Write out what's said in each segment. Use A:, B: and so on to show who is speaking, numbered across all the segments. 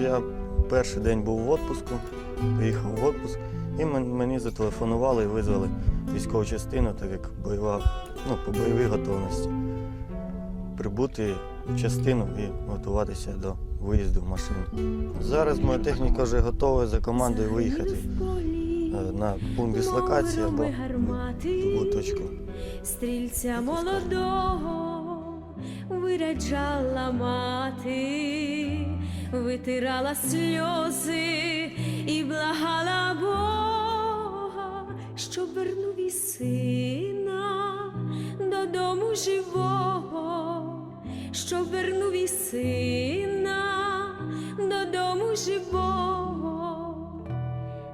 A: я перший день був в відпуску, поїхав в відпуск, і мені зателефонували і визвали військову частину, так як бойова, ну, по бойовій готовності. Прибути в частину і готуватися до виїзду в машину. Зараз моя техніка вже готова за командою виїхати е, на пункт дислокації або в точку.
B: Стрільця молодого виряджала мати, витирала сльози і благала Бога, щоб вернув і сина додому живого, щоб вернув і сина додому живого.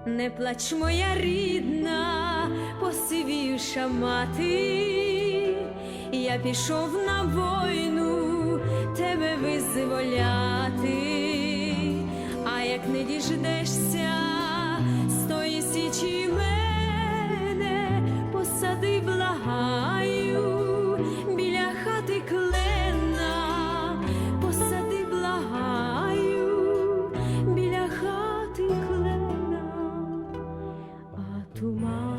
B: Не плач, моя рідна, посивівша мати, я пішов на війну тебе визволяти, а не діждешся з тої січі мене, посади благаю біля хати клена, посади благаю біля хати клена, а туман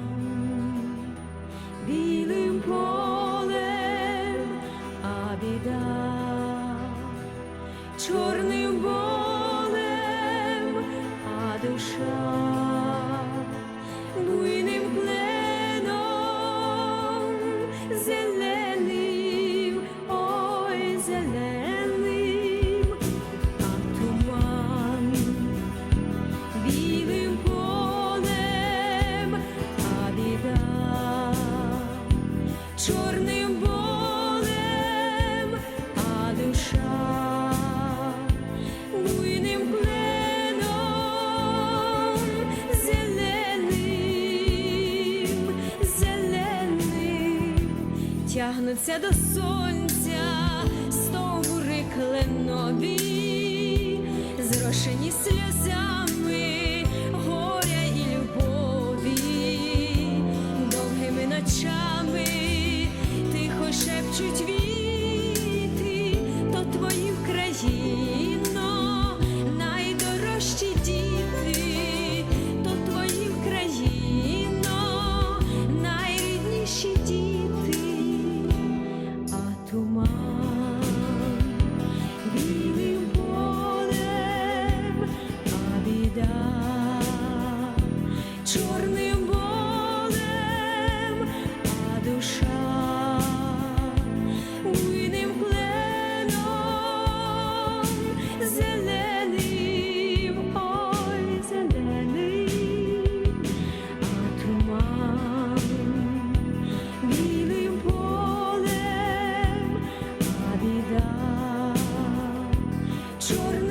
B: білим полем, а а тягнуться до сонця стовбури кленові, зрошені сльозами горя і любові, довгими ночами тихо шепчуть Czuję